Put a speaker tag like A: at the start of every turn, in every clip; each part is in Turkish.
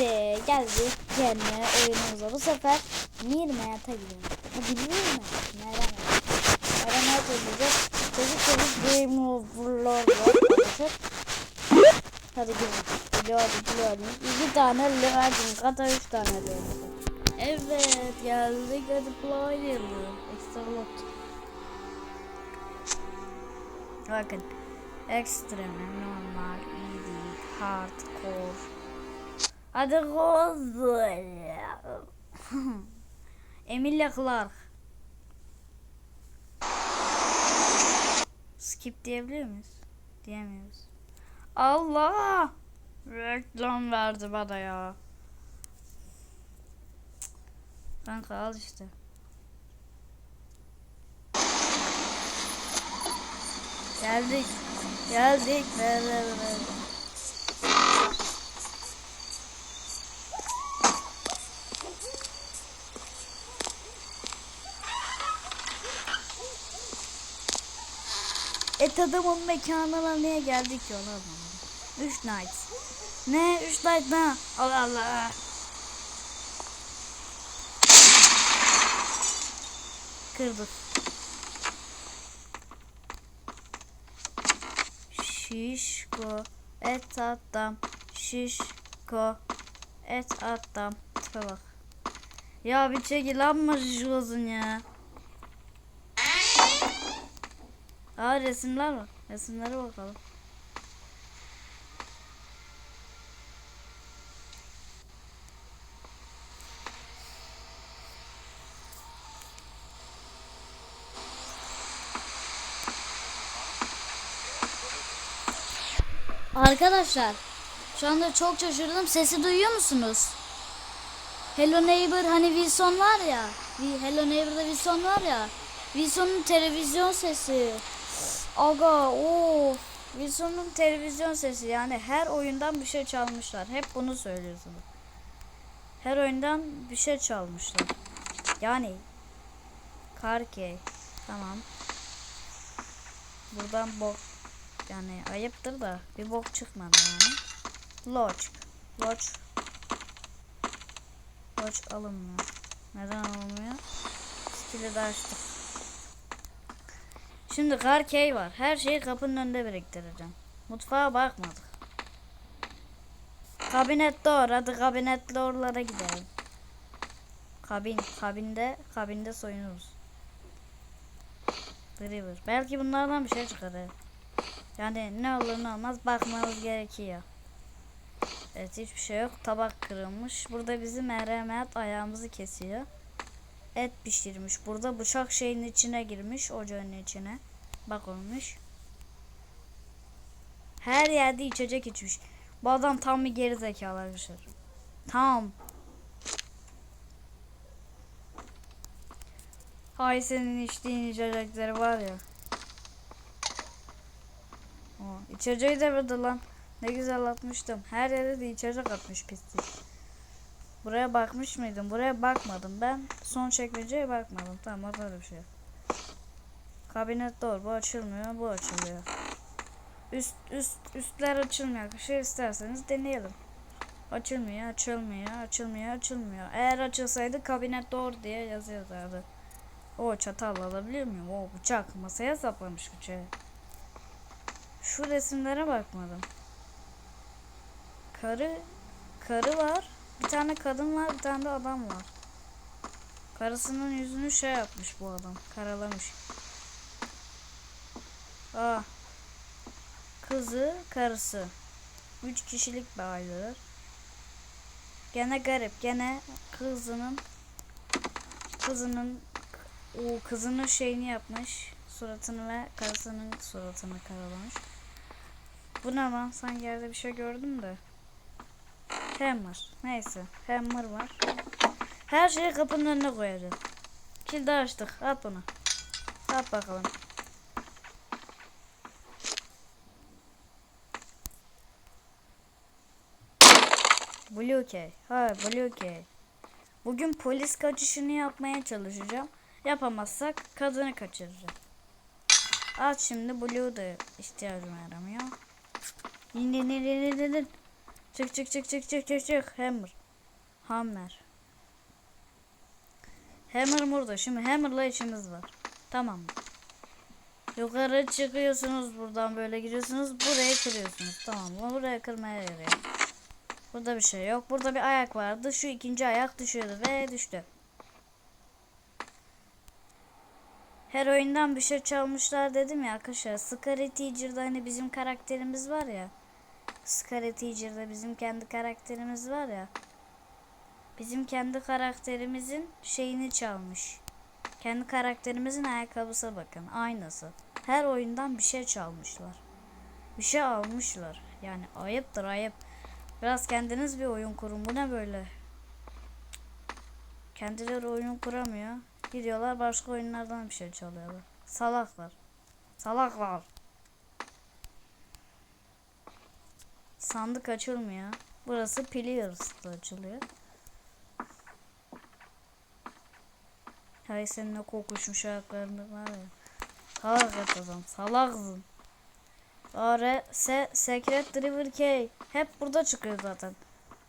A: Şimdi geldik yeni oyunumuza. Bu sefer Mirmeyat'a gidiyoruz. Ha biliyor musun? Merak Merak oynayacağız. Çocuk çocuk game overlord arkadaşlar. Hadi gidelim. Gördüm gördüm. İki tane leverdim. Kata üç tane leverdim. Evet geldik hadi playlayalım. Extra lot. Bakın. Extreme, normal, easy, hardcore. Hadi Rose. Emilia Clark. Skip diyebiliyor muyuz? Diyemiyoruz. Allah! Reklam verdi bana ya. Kanka al işte. Geldik. Geldik. Ver ver ver. Et adamın mekanına niye geldik ki ona Üç night. Ne? Üç night ne? Allah Allah. Kırdık. Şişko et adam şişko et adam tipe bak. Ya bir çekil amma şu olsun ya. Aa resimler var. Resimlere bakalım. Arkadaşlar şu anda çok şaşırdım. Sesi duyuyor musunuz? Hello Neighbor hani Wilson var ya. Hello Neighbor'da Wilson var ya. Wilson'un televizyon sesi. Aga o Wilson'un televizyon sesi yani her oyundan bir şey çalmışlar. Hep bunu söylüyorsunuz. Her oyundan bir şey çalmışlar. Yani Karkey tamam. Buradan bok yani ayıptır da bir bok çıkmadı yani. Loç. Loç. Loç alınmıyor. Neden alınmıyor? Skill'i de açtık. Şimdi Karkey var. Her şeyi kapının önünde biriktireceğim. Mutfağa bakmadık. Kabinet doğru. Hadi kabinet doğrulara gidelim. Kabin. Kabinde. Kabinde soyunuruz. Driver. Belki bunlardan bir şey çıkar. Yani ne olur ne olmaz bakmamız gerekiyor. Evet hiçbir şey yok. Tabak kırılmış. Burada bizim merhamet ayağımızı kesiyor. Et pişirmiş. Burada bıçak şeyin içine girmiş. Ocağın içine. Bak olmuş. Her yerde içecek içmiş. Bu adam tam bir geri zekalı arkadaşlar. Tam. Hay senin içtiğin içecekleri var ya. O, içeceği de verdi lan. Ne güzel atmıştım. Her yere de içecek atmış pislik. Buraya bakmış mıydım? Buraya bakmadım. Ben son çekmeceye bakmadım. Tamam o öyle bir şey. Kabinet doğru. Bu açılmıyor. Bu açılıyor. Üst üst üstler açılmıyor. Bir şey isterseniz deneyelim. Açılmıyor, açılmıyor, açılmıyor, açılmıyor. Eğer açılsaydı kabinet doğru diye yazıyorlardı. O çatal alabiliyor muyum? O bıçak masaya saplamış bıçağı. Şu resimlere bakmadım. Karı karı var. Bir tane kadın var, bir tane de adam var. Karısının yüzünü şey yapmış bu adam. Karalamış. Aa. Kızı, karısı. Üç kişilik bir aileler. Gene garip. Gene kızının kızının o kızının şeyini yapmış. Suratını ve karısının suratını karalamış. Bu ne lan? Sanki yerde bir şey gördüm de. Hammer. Neyse. Hammer var. Her şeyi kapının önüne koyacağız. Kilidi açtık. At bunu. At bakalım. Blue Key. Ha Blue Key. Bugün polis kaçışını yapmaya çalışacağım. Yapamazsak kadını kaçıracağım. At şimdi Blue da ihtiyacım yaramıyor. İn in in in in in. Çık çık çık çık çık çık çık. Hammer. Hammer. Hammer burada. Şimdi Hammer'la işimiz var. Tamam? Yukarı çıkıyorsunuz buradan böyle gidiyorsunuz. Buraya kırıyorsunuz. Tamam mı? Buraya kırmaya yarıyor. Burada bir şey yok. Burada bir ayak vardı. Şu ikinci ayak düşüyordu ve düştü. Her oyundan bir şey çalmışlar dedim ya arkadaşlar. Scary Teacher'da hani bizim karakterimiz var ya. Scary Teacher'da bizim kendi karakterimiz var ya. Bizim kendi karakterimizin şeyini çalmış. Kendi karakterimizin ayakkabısı bakın. Aynısı. Her oyundan bir şey çalmışlar. Bir şey almışlar. Yani ayıptır ayıp. Biraz kendiniz bir oyun kurun. Bu ne böyle? Kendileri oyun kuramıyor. Gidiyorlar başka oyunlardan bir şey çalıyorlar. Salaklar. Salaklar. Sandık açılmıyor. Burası Players'da açılıyor. Hay senin ne kokuşmuş ayaklarında var ya. Salak et adam. Salaksın. Are se Secret Driver K. Hep burada çıkıyor zaten.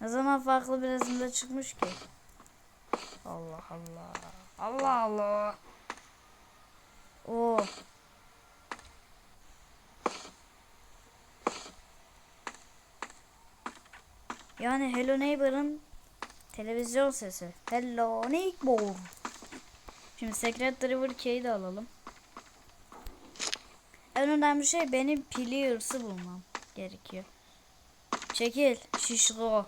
A: Ne zaman farklı bir resimde çıkmış ki? Allah Allah. Allah Allah. Oo. Yani Hello Neighbor'ın televizyon sesi. Hello Neighbor. Şimdi Secret Driver K'yi de alalım. En önemli şey benim Player'sı bulmam gerekiyor. Çekil şişko.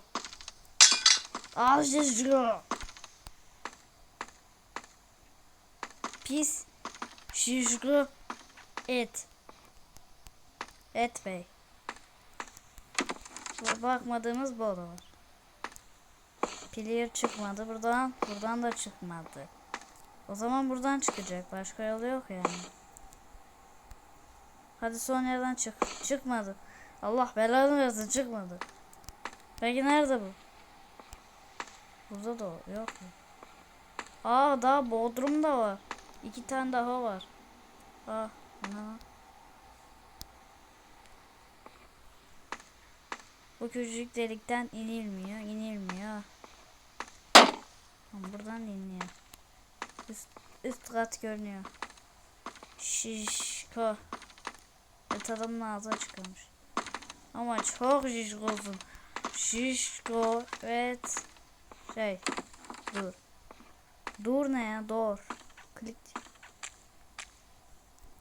A: Al şişko. Pis şişko et. Et bey. Bakmadığımız bu oda var. Player çıkmadı buradan. Buradan da çıkmadı. O zaman buradan çıkacak. Başka yolu yok yani. Hadi son yerden çık. Çıkmadı. Allah belanı versin çıkmadı. Peki nerede bu? Burada da yok mu? Aa daha Bodrum'da var. İki tane daha var. Aa ana. Bu küçücük delikten inilmiyor, inilmiyor. Buradan iniyor. Üst, üst kat görünüyor. Şişko. Evet adamın ağzı açıklamış. Ama çok şişkosun. Şişko. Evet. Şey. Dur. Dur ne ya? Dur. Klik.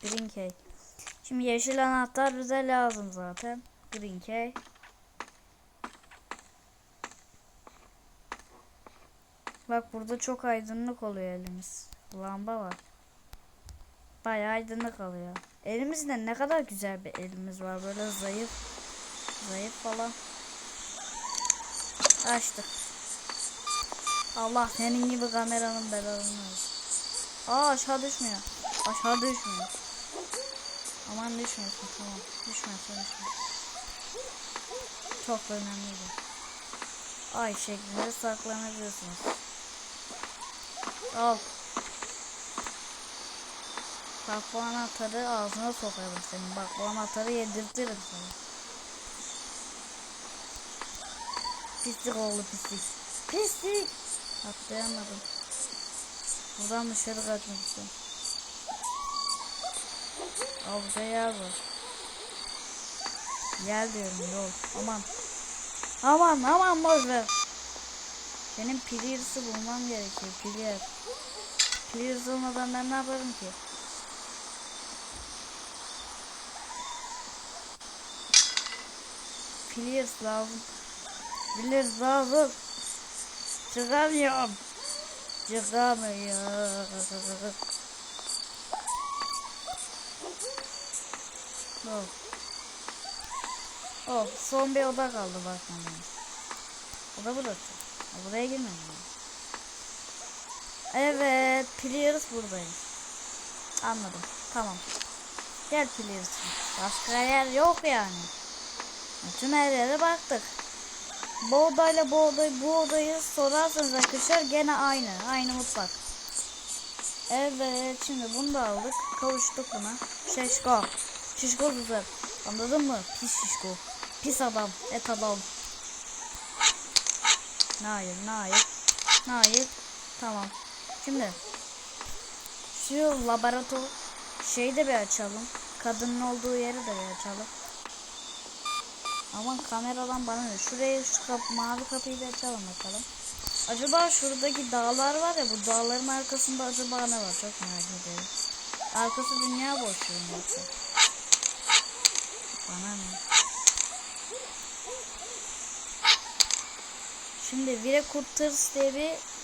A: Green key. Şimdi yeşil anahtar bize lazım zaten. Green key. Bak burada çok aydınlık oluyor elimiz. Lamba var. Bayağı aydınlık alıyor. Elimizde ne kadar güzel bir elimiz var. Böyle zayıf. Zayıf falan. Açtık. Allah senin gibi kameranın versin. Aa aşağı düşmüyor. Aşağı düşmüyor. Aman düşmesin tamam. Düşmesin düşmesin. Çok önemli. Ay şeklinde saklanabiliyorsunuz. Al. Bak bu anahtarı ağzına sokarım senin. Bak bu anahtarı yedirtirim sana. Pislik oldu pislik. Pislik. Atlayamadım. Buradan dışarı kaçmak. Al burada yer var. Yer diyorum yol. Aman. Aman aman boş ver. Benim Clears'ı bulmam gerekiyor. Clear. Clears olmadan ben ne yaparım ki? Clears lazım. Clears lazım. Çıkamıyorum. Çıkamıyorum. Oh. Oh, son bir oda kaldı bakmam Oda burası. Buraya girmedim. Evet, Players buradayız. Anladım. Tamam. Gel Players. Başka yer yok yani. Tüm her yere baktık. Bu odayla bu odayı, bu odayı sorarsanız arkadaşlar gene aynı. Aynı mutfak. Evet, şimdi bunu da aldık. Kavuştuk buna. Şişko. Şişko güzel. Anladın mı? Pis şişko. Pis adam. Et adam. Hayır, hayır. Hayır. Tamam. Şimdi şu laboratuvar şeyi de bir açalım. Kadının olduğu yeri de bir açalım. Aman kameradan bana ne? Şuraya şu kap mavi kapıyı da açalım bakalım. Acaba şuradaki dağlar var ya bu dağların arkasında acaba ne var? Çok merak ediyorum. Arkası dünya boşluğu yoksa. Bana ne? Şimdi Vire Cutters diye bir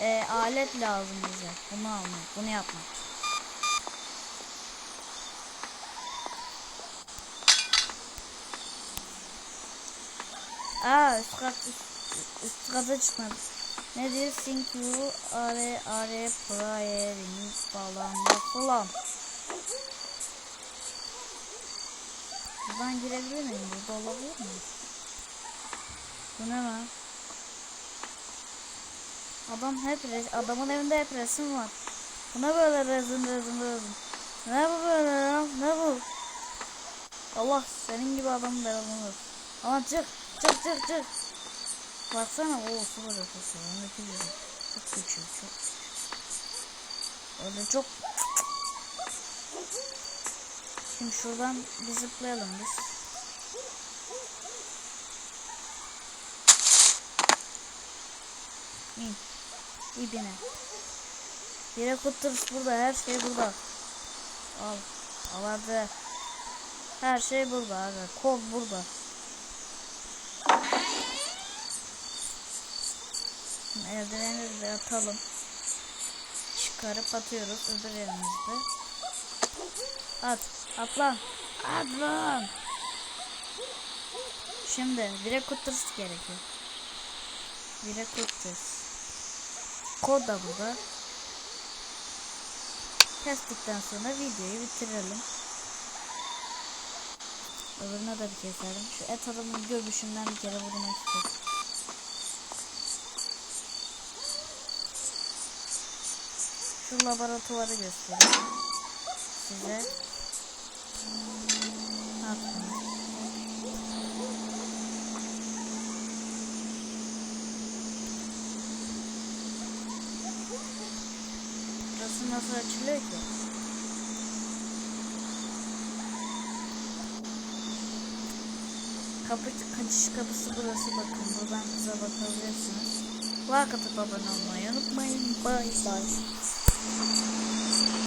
A: e, alet lazım bize. Bunu almak, bunu yapmak. Aa üst kat üst, üst kata çıkmadı. Ne diyor? Think you are are praying falan falan. Buradan girebilir miyim? Burada olabilir mi? Bu ne lan? Adam hep adamın evinde hep resim var. Bu ne böyle resim resim resim? Ne bu böyle ya? Ne bu? Allah senin gibi adamın belasını versin. Aman çık çık çık çık. Baksana o. Öndeki gibi. Çok küçük çok. Öyle çok. Şimdi şuradan bir zıplayalım biz. İn. İbine. Yere kuturuz burada. Her şey burada. Al. Al hadi. Her şey burada abi. Kol burada. De atalım. Çıkarıp atıyoruz elimizde. At. At lan. At lan. Şimdi bire kuturuz gerekiyor. Bire kuturuz. Kod da burada. Kestikten sonra videoyu bitirelim. Öbürüne de bir keselim. Şu et adamın göbüşünden bir kere vurmak istiyorum. Şu laboratuvarı göstereyim. Size. Aklına. Burası nasıl açılıyor ki? Kapı, kaçış kapısı burası bakın. Buradan kıza bakabilirsiniz. Like atıp abone olmayı unutmayın. Bye bye.